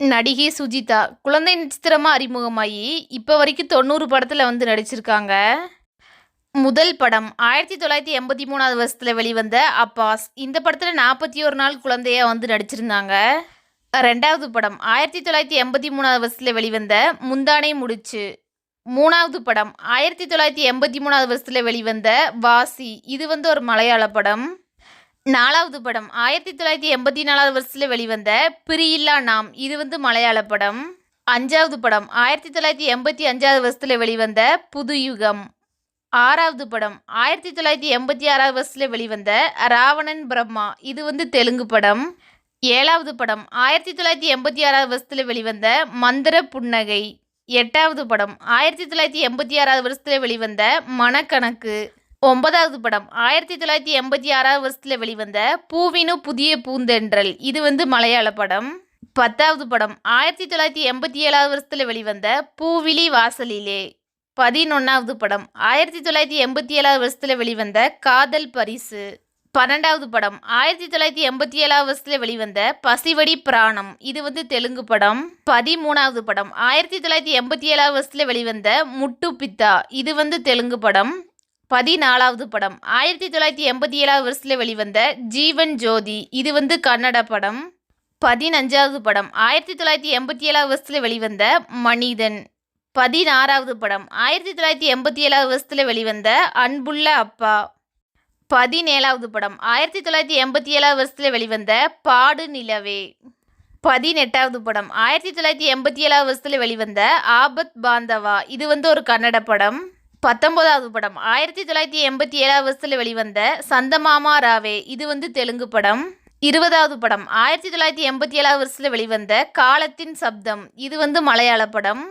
நடிகை சுஜிதா குழந்தை நட்சத்திரமாக அறிமுகமாகி இப்போ வரைக்கும் தொண்ணூறு படத்தில் வந்து நடிச்சிருக்காங்க. முதல் படம் ஆயிரத்தி தொள்ளாயிரத்தி எண்பத்தி மூணாவது வருஷத்தில் வெளிவந்த அப்பாஸ். இந்த படத்தில் நாற்பத்தி ஒரு நாள் குழந்தையாக வந்து நடிச்சிருந்தாங்க. ரெண்டாவது படம் ஆயிரத்தி தொள்ளாயிரத்தி எண்பத்தி மூணாவது வருஷத்தில் வெளிவந்த முந்தானை முடிச்சு. மூணாவது படம் ஆயிரத்தி தொள்ளாயிரத்தி எண்பத்தி மூணாவது வருஷத்தில் வெளிவந்த வாசி. இது வந்து ஒரு மலையாள படம். நாலாவது படம். ஆயிரத்தி தொள்ளாயிரத்தி எண்பத்தி நாலாவது வருஷத்தில் வெளிவந்த பிரியில்லா நாம். இது வந்து மலையாள படம். அஞ்சாவது படம். ஆயிரத்தி தொள்ளாயிரத்தி எண்பத்தி அஞ்சாவது வருஷத்தில் வெளிவந்த புது யுகம் ஆறாவது படம். ஆயிரத்தி தொள்ளாயிரத்தி எண்பத்தி ஆறாவது வருஷத்தில் வெளிவந்த ராவணன் பிரம்மா. இது வந்து தெலுங்கு படம். ஏழாவது படம். ஆயிரத்தி தொள்ளாயிரத்தி எண்பத்தி ஆறாவது வருஷத்தில் வெளிவந்த மந்திர புன்னகை. எட்டாவது படம். ஆயிரத்தி தொள்ளாயிரத்தி எண்பத்தி ஆறாவது வருஷத்தில் வெளிவந்த மனக்கணக்கு. ஒன்பதாவது படம். ஆயிரத்தி தொள்ளாயிரத்தி எண்பத்தி ஆறாவது வருஷத்தில் வெளிவந்த பூவினு புதிய பூந்தென்றல். இது வந்து மலையாள படம். பத்தாவது படம். ஆயிரத்தி தொள்ளாயிரத்தி எண்பத்தி ஏழாவது வருஷத்தில் வெளிவந்த பூவிழி வாசலிலே. பதினொன்றாவது படம். ஆயிரத்தி தொள்ளாயிரத்தி எண்பத்தி ஏழாவது வருஷத்தில் வெளிவந்த காதல் பரிசு. பன்னெண்டாவது படம். ஆயிரத்தி தொள்ளாயிரத்தி எண்பத்தி ஏழாவது வருஷத்தில் வெளிவந்த பசிவடி பிராணம். இது வந்து தெலுங்கு படம். பதிமூணாவது படம். ஆயிரத்தி தொள்ளாயிரத்தி எண்பத்தி ஏழாவது வருஷத்தில் வெளிவந்த முட்டு பித்தா இது வந்து தெலுங்கு படம். பதினாலாவது படம். ஆயிரத்தி தொள்ளாயிரத்தி எண்பத்தி ஏழாவது வருஷத்தில் வெளிவந்த ஜீவன் ஜோதி இது வந்து கன்னட படம். பதினஞ்சாவது படம். ஆயிரத்தி தொள்ளாயிரத்தி எண்பத்தி ஏழாவது வருஷத்தில் வெளிவந்த மனிதன். பதினாறாவது படம். ஆயிரத்தி தொள்ளாயிரத்தி எண்பத்தி ஏழாவது வருஷத்தில் வெளிவந்த அன்புள்ள அப்பா. பதினேழாவது படம். ஆயிரத்தி தொள்ளாயிரத்தி எண்பத்தி ஏழாவது வருஷத்தில் வெளிவந்த பாடு நிலவே. பதினெட்டாவது படம். ஆயிரத்தி தொள்ளாயிரத்தி எண்பத்தி ஏழாவது வருஷத்தில் வெளிவந்த ஆபத் பாந்தவா இது வந்து ஒரு கன்னட படம். பத்தொன்பதாவது படம். ஆயிரத்தி தொள்ளாயிரத்தி எண்பத்தி ஏழாவது வருஷத்தில் வெளிவந்த சந்தமாமா ராவே இது வந்து தெலுங்கு படம். இருபதாவது படம். ஆயிரத்தி தொள்ளாயிரத்தி எண்பத்தி ஏழாவது வருஷத்தில் வெளிவந்த காலத்தின் சப்தம் இது வந்து மலையாள படம்.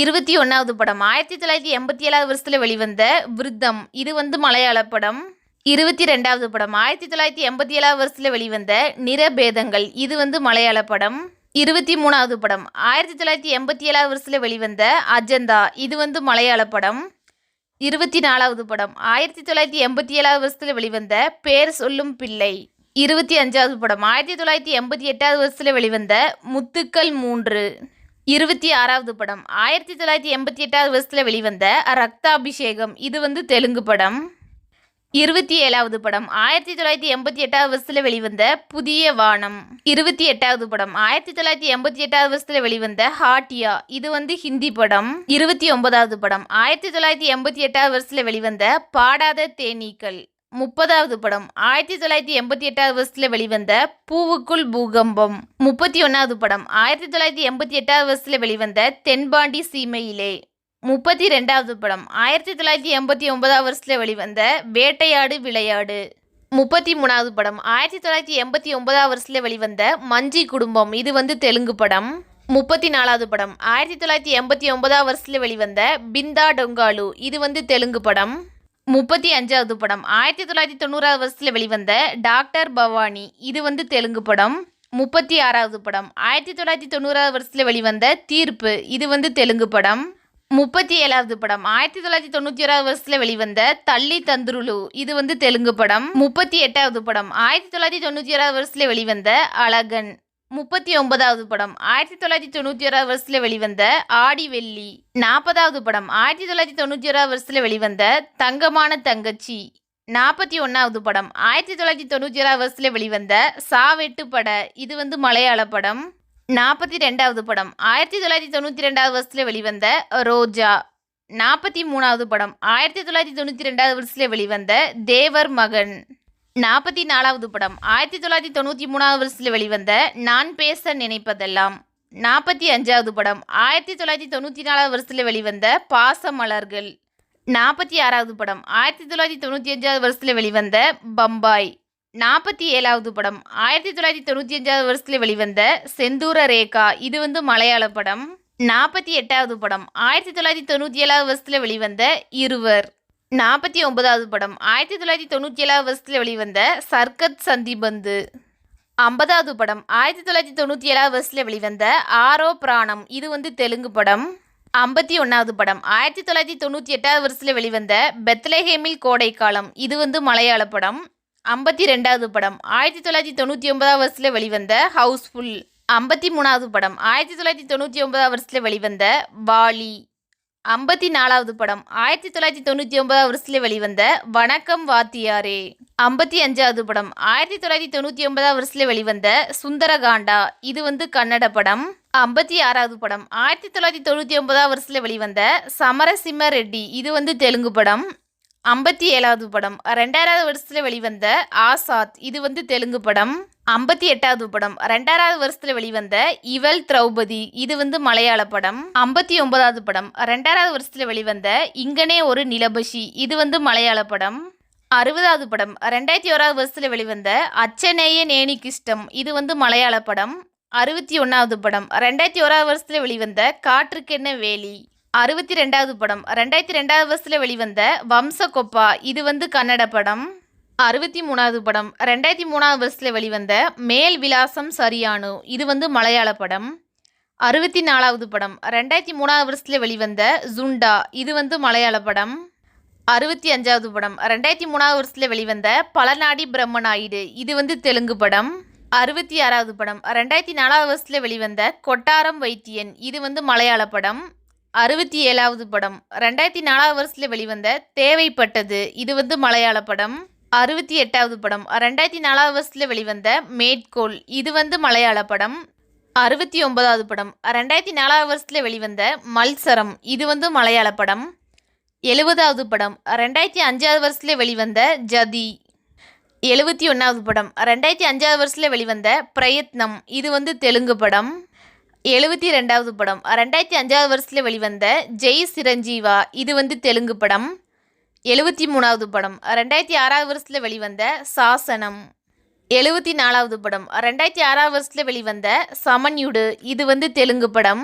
இருபத்தி ஒன்றாவது படம். ஆயிரத்தி தொள்ளாயிரத்தி எண்பத்தி ஏழாவது வருஷத்தில் வெளிவந்த விருத்தம் இது வந்து மலையாள படம். இருபத்தி ரெண்டாவது படம். ஆயிரத்தி தொள்ளாயிரத்தி எண்பத்தி ஏழாவது வருஷத்தில் வெளிவந்த நிறபேதங்கள் இது வந்து மலையாள படம். இருபத்தி மூணாவது படம். ஆயிரத்தி தொள்ளாயிரத்தி எண்பத்தி ஏழாவது வருஷத்தில் வெளிவந்த அஜந்தா இது வந்து மலையாள படம். இருபத்தி நாலாவது படம். ஆயிரத்தி தொள்ளாயிரத்தி எண்பத்தி ஏழாவது வருஷத்தில் வெளிவந்த பேர் சொல்லும் பிள்ளை. இருபத்தி அஞ்சாவது படம். ஆயிரத்தி தொள்ளாயிரத்தி எண்பத்தி எட்டாவது வருஷத்தில் வெளிவந்த முத்துக்கள் மூன்று. இருபத்தி ஆறாவது படம். ஆயிரத்தி தொள்ளாயிரத்தி எண்பத்தி எட்டாவது வருஷத்தில் வெளிவந்த ரக்தாபிஷேகம். இது வந்து தெலுங்கு படம். இருபத்தி ஏழாவது படம். ஆயிரத்தி தொள்ளாயிரத்தி எண்பத்தி எட்டாவது வருஷத்தில் வெளிவந்த புதிய வானம். இருபத்தி எட்டாவது படம். ஆயிரத்தி தொள்ளாயிரத்தி எண்பத்தி எட்டாவது வருஷத்தில் வெளிவந்த ஹாட்டியா. இது வந்து ஹிந்தி படம். இருபத்தி ஒன்பதாவது படம். ஆயிரத்தி தொள்ளாயிரத்தி எண்பத்தி எட்டாவது வருஷத்தில் வெளிவந்த பாடாத தேனீக்கள். முப்பதாவது படம். ஆயிரத்தி தொள்ளாயிரத்தி எண்பத்தி எட்டாவது வருஷத்தில் வெளிவந்த பூவுக்குள் பூகம்பம். முப்பத்தி ஒன்றாவது படம். ஆயிரத்தி தொள்ளாயிரத்தி எண்பத்தி எட்டாவது வருஷத்தில் வெளிவந்த தென்பாண்டி சீமையிலே. முப்பத்தி ரெண்டாவது படம். ஆயிரத்தி தொள்ளாயிரத்தி எண்பத்தி ஒன்பதாவது வருஷத்தில் வெளிவந்த வேட்டையாடு விளையாடு. முப்பத்தி மூணாவது படம். ஆயிரத்தி தொள்ளாயிரத்தி எண்பத்தி ஒன்பதாவது வருஷத்தில் வெளிவந்த மஞ்சி குடும்பம். இது வந்து தெலுங்கு படம். முப்பத்தி நாலாவது படம். ஆயிரத்தி தொள்ளாயிரத்தி எண்பத்தி ஒன்பதாவது வருஷத்தில் வெளிவந்த பிந்தா டொங்காலு. இது வந்து தெலுங்கு படம். முப்பத்தி அஞ்சாவது படம். ஆயிரத்தி தொள்ளாயிரத்தி தொண்ணூறாவது வருஷத்தில் வெளிவந்த டாக்டர் பவானி. இது வந்து தெலுங்கு படம். முப்பத்தி ஆறாவது படம். ஆயிரத்தி தொள்ளாயிரத்தி தொண்ணூறாவது வருஷத்தில் வெளிவந்த தீர்ப்பு. இது வந்து தெலுங்கு படம். முப்பத்தி ஏழாவது படம். ஆயிரத்தி தொள்ளாயிரத்தி தொண்ணூற்றி ஓராவது வருஷத்தில் வெளிவந்த தள்ளி தந்துருளு. இது வந்து தெலுங்கு படம். முப்பத்தி எட்டாவது படம். ஆயிரத்தி தொள்ளாயிரத்தி தொண்ணூற்றி ஓராவது வருஷத்தில் வெளிவந்த அழகன். முப்பத்தி ஒன்பதாவது படம். ஆயிரத்தி தொள்ளாயிரத்தி தொண்ணூற்றி ஓராவது வருஷத்தில் வெளிவந்த ஆடி வெள்ளி. நாற்பதாவது படம். ஆயிரத்தி தொள்ளாயிரத்தி தொண்ணூற்றி ஓராவது வருஷத்தில் வெளிவந்த தங்கமான தங்கச்சி. நாற்பத்தி ஒன்றாவது படம். ஆயிரத்தி தொள்ளாயிரத்தி தொண்ணூற்றி ஓராவது வருஷத்தில் வெளிவந்த சாவெட்டு பட. இது வந்து மலையாள படம். நாற்பத்தி ரெண்டாவது படம். ஆயிரத்தி தொள்ளாயிரத்தி தொண்ணூற்றி ரெண்டாவது வருஷத்தில் வெளிவந்த ரோஜா. நாற்பத்தி மூணாவது படம். ஆயிரத்தி தொள்ளாயிரத்தி தொண்ணூற்றி ரெண்டாவது வருஷத்தில் வெளிவந்த தேவர் மகன். நாற்பத்தி நாலாவது படம். ஆயிரத்தி தொள்ளாயிரத்தி தொண்ணூற்றி மூணாவது வருஷத்தில் வெளிவந்த நான் பேச நினைப்பதெல்லாம். நாற்பத்தி அஞ்சாவது படம். ஆயிரத்தி தொள்ளாயிரத்தி தொண்ணூற்றி நாலாவது வருஷத்தில் வெளிவந்த பாச மலர்கள் நாற்பத்தி ஆறாவது படம். ஆயிரத்தி தொள்ளாயிரத்தி தொண்ணூற்றி அஞ்சாவது வருஷத்தில் வெளிவந்த பம்பாய். நாற்பத்தி ஏழாவது படம். ஆயிரத்தி தொள்ளாயிரத்தி தொண்ணூற்றி அஞ்சாவது வருஷத்தில் வெளிவந்த செந்தூர ரேகா இது வந்து மலையாள படம். நாற்பத்தி எட்டாவது படம். ஆயிரத்தி தொள்ளாயிரத்தி தொண்ணூற்றி ஏழாவது வருஷத்தில் வெளிவந்த இருவர். நாற்பத்தி ஒன்பதாவது படம். ஆயிரத்தி தொள்ளாயிரத்தி தொண்ணூற்றி ஏழாவது வருஷத்தில் வெளிவந்த சர்க்கத் சந்திபந்து. ஐம்பதாவது படம். ஆயிரத்தி தொள்ளாயிரத்தி தொண்ணூற்றி ஏழாவது வருஷத்தில் வெளிவந்த ஆரோ பிராணம் இது வந்து தெலுங்கு படம். ஐம்பத்தி ஒன்றாவது படம். ஆயிரத்தி தொள்ளாயிரத்தி தொண்ணூற்றி எட்டாவது வருஷத்தில் வெளிவந்த பெத்லேஹேமில் கோடைக்காலம் இது வந்து மலையாள படம். ஐம்பத்தி ரெண்டாவது படம். ஆயிரத்தி தொள்ளாயிரத்தி தொண்ணூற்றி ஒன்பதாவது வருஷத்தில் வெளிவந்த ஹவுஸ்ஃபுல் ஐம்பத்தி மூணாவது படம். ஆயிரத்தி தொள்ளாயிரத்தி தொண்ணூற்றி ஒன்பதாம் வருஷத்தில் வெளிவந்த வாலி ஐம்பத்தி நாலாவது படம். ஆயிரத்தி தொள்ளாயிரத்தி தொண்ணூற்றி ஒன்பதாம் வருஷத்தில் வெளிவந்த வணக்கம் வாத்தியாரே. ஐம்பத்தி அஞ்சாவது படம். ஆயிரத்தி தொள்ளாயிரத்தி தொண்ணூற்றி ஒன்பதாம் வருஷத்தில் வெளிவந்த சுந்தரகாண்டா. இது வந்து கன்னட படம். ஐம்பத்தி ஆறாவது படம். ஆயிரத்தி தொள்ளாயிரத்தி தொண்ணூற்றி ஒன்பதாம் வருஷத்தில் வெளிவந்த சமரசிம்ம ரெட்டி. இது வந்து தெலுங்கு படம். ஐம்பத்தி ஏழாவது படம். ரெண்டாயிராவது வருஷத்தில் வெளிவந்த ஆசாத் இது வந்து தெலுங்கு படம். ஐம்பத்தி எட்டாவது படம். ரெண்டாயிராவது வருஷத்தில் வெளிவந்த இவள் திரௌபதி இது வந்து மலையாள படம். ஐம்பத்தி ஒன்பதாவது படம். ரெண்டாயிராவது வருஷத்தில் வெளிவந்த இங்கனே ஒரு நிலபஷி இது வந்து மலையாள படம். அறுபதாவது படம். ரெண்டாயிரத்தி ஓராவது வருஷத்தில் வெளிவந்த அச்சனேய நேனிகிஷ்டம் இது வந்து மலையாள படம். அறுபத்தி ஒன்றாவது படம். ரெண்டாயிரத்தி ஓராவது வருஷத்தில் வெளிவந்த காற்றுக்கென்ன வேலி அறுபத்தி ரெண்டாவது படம். ரெண்டாயிரத்தி ரெண்டாவது வருஷத்தில் வெளிவந்த வம்சகொப்பா இது வந்து கன்னட படம். அறுபத்தி மூணாவது படம். ரெண்டாயிரத்தி மூணாவது வருஷத்தில் வெளிவந்த மேல் விலாசம் சரியானு இது வந்து மலையாள படம். அறுபத்தி நாலாவது படம். ரெண்டாயிரத்தி மூணாவது வருஷத்தில் வெளிவந்த ஜுண்டா இது வந்து மலையாள படம். அறுபத்தி அஞ்சாவது படம். ரெண்டாயிரத்தி மூணாவது வருஷத்தில் வெளிவந்த பலநாடி பிரம்மநாயுடு இது வந்து தெலுங்கு படம். அறுபத்தி ஆறாவது படம். ரெண்டாயிரத்தி நாலாவது வருஷத்தில் வெளிவந்த கொட்டாரம் வைத்தியன் இது வந்து மலையாள படம். அறுபத்தி ஏழாவது படம். ரெண்டாயிரத்தி நாலாவது வருஷத்தில் வெளிவந்த தேவைப்பட்டது. இது வந்து மலையாள படம். அறுபத்தி எட்டாவது படம். ரெண்டாயிரத்தி நாலாவது வருஷத்தில் வெளிவந்த மேட்கோல் இது வந்து மலையாள படம். அறுபத்தி ஒன்பதாவது படம். ரெண்டாயிரத்தி நாலாவது வருஷத்தில் வெளிவந்த மல்சரம். இது வந்து மலையாள படம். எழுபதாவது படம். ரெண்டாயிரத்தி அஞ்சாவது வருஷத்தில் வெளிவந்த ஜதி. எழுபத்தி ஒன்றாவது படம். ரெண்டாயிரத்தி அஞ்சாவது வருஷத்தில் வெளிவந்த பிரயத்னம். இது வந்து தெலுங்கு படம். எழுபத்தி ரெண்டாவது படம். ரெண்டாயிரத்தி அஞ்சாவது வருஷத்தில் வெளிவந்த ஜெய் சிரஞ்சீவா இது வந்து தெலுங்கு படம். எழுபத்தி மூணாவது படம். ரெண்டாயிரத்தி ஆறாவது வருஷத்தில் வெளிவந்த சாசனம். எழுபத்தி நாலாவது படம். ரெண்டாயிரத்தி ஆறாவது வருஷத்தில் வெளிவந்த சமன்யுடு இது வந்து தெலுங்கு படம்.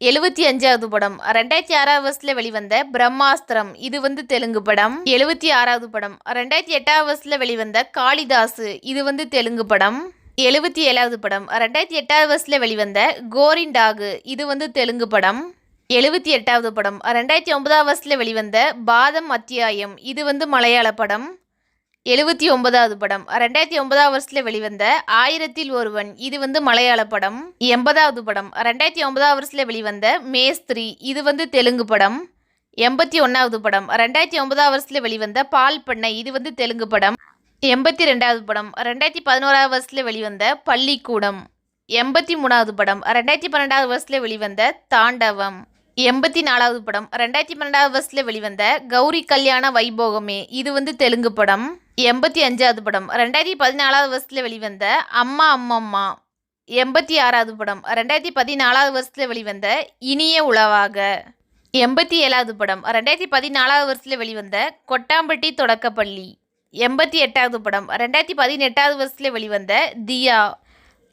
எழுபத்தி அஞ்சாவது படம். ரெண்டாயிரத்தி ஆறாவது வருஷத்தில் வெளிவந்த பிரம்மாஸ்திரம் இது வந்து தெலுங்கு படம். எழுபத்தி ஆறாவது படம். ரெண்டாயிரத்தி எட்டாவது வருஷத்தில் வெளிவந்த காளிதாசு இது வந்து தெலுங்கு படம். எழுபத்தி ஏழாவது படம். ரெண்டாயிரத்தி எட்டாவது வருஷத்தில் வெளிவந்த கோரிண்டாகு இது வந்து தெலுங்கு படம். எழுபத்தி எட்டாவது படம். ரெண்டாயிரத்தி ஒன்பதாவது வருஷத்தில் வெளிவந்த பாதம் அத்தியாயம் இது வந்து மலையாள படம். எழுபத்தி ஒன்பதாவது படம். ரெண்டாயிரத்தி ஒன்பதாவது வருஷத்தில் வெளிவந்த ஆயிரத்தில் ஒருவன் இது வந்து மலையாள படம். எண்பதாவது படம். ரெண்டாயிரத்தி ஒன்பதாவது வருஷத்தில் வெளிவந்த மேஸ்திரி இது வந்து தெலுங்கு படம். எண்பத்தி ஒன்றாவது படம். ரெண்டாயிரத்தி ஒன்பதாவது வருஷத்தில் வெளிவந்த பால் பண்ணை இது வந்து தெலுங்கு படம். எண்பத்தி ரெண்டாவது படம். ரெண்டாயிரத்தி பதினோராவது வருஷத்தில் வெளிவந்த பள்ளிக்கூடம். எண்பத்தி மூணாவது படம். ரெண்டாயிரத்தி பன்னெண்டாவது வருஷத்தில் வெளிவந்த தாண்டவம். எண்பத்தி நாலாவது படம். ரெண்டாயிரத்தி பன்னெண்டாவது வருஷத்தில் வெளிவந்த கௌரி கல்யாண வைபோகமே. இது வந்து தெலுங்கு படம். எண்பத்தி அஞ்சாவது படம். ரெண்டாயிரத்தி பதினாலாவது வருஷத்தில் வெளிவந்த அம்மா அம்மம்மா. எண்பத்தி ஆறாவது படம். ரெண்டாயிரத்தி பதினாலாவது வருஷத்தில் வெளிவந்த இனிய உளவாக. எண்பத்தி ஏழாவது படம். ரெண்டாயிரத்தி பதினாலாவது வருஷத்தில் வெளிவந்த கொட்டாம்பட்டி தொடக்கப்பள்ளி. எண்பத்தி எட்டாவது படம். ரெண்டாயிரத்தி பதினெட்டாவது வருஷத்தில் வெளிவந்த தியா.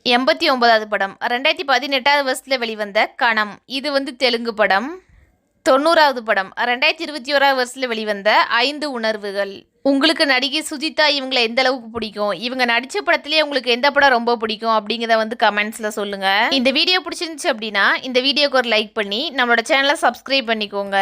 எண்பத்தி ஒன்பதாவது படம். ரெண்டாயிரத்தி பதினெட்டாவது வருஷத்தில் வெளிவந்த கணம். இது வந்து தெலுங்கு படம். தொண்ணூறாவது படம். ரெண்டாயிரத்தி இருபத்தி ஓராவது வருஷத்தில் வெளிவந்த ஐந்து உணர்வுகள். உங்களுக்கு நடிகை சுஜிதா இவங்களை எந்த அளவுக்கு பிடிக்கும்? இவங்க நடித்த படத்திலே உங்களுக்கு எந்த படம் ரொம்ப பிடிக்கும்? அப்படிங்கிறத வந்து கமெண்ட்ஸில் சொல்லுங்கள் இந்த வீடியோ பிடிச்சிருந்துச்சு அப்படின்னா இந்த வீடியோக்கு ஒரு லைக் பண்ணி நம்மளோட சேனலை சப்ஸ்கிரைப் பண்ணிக்கோங்க.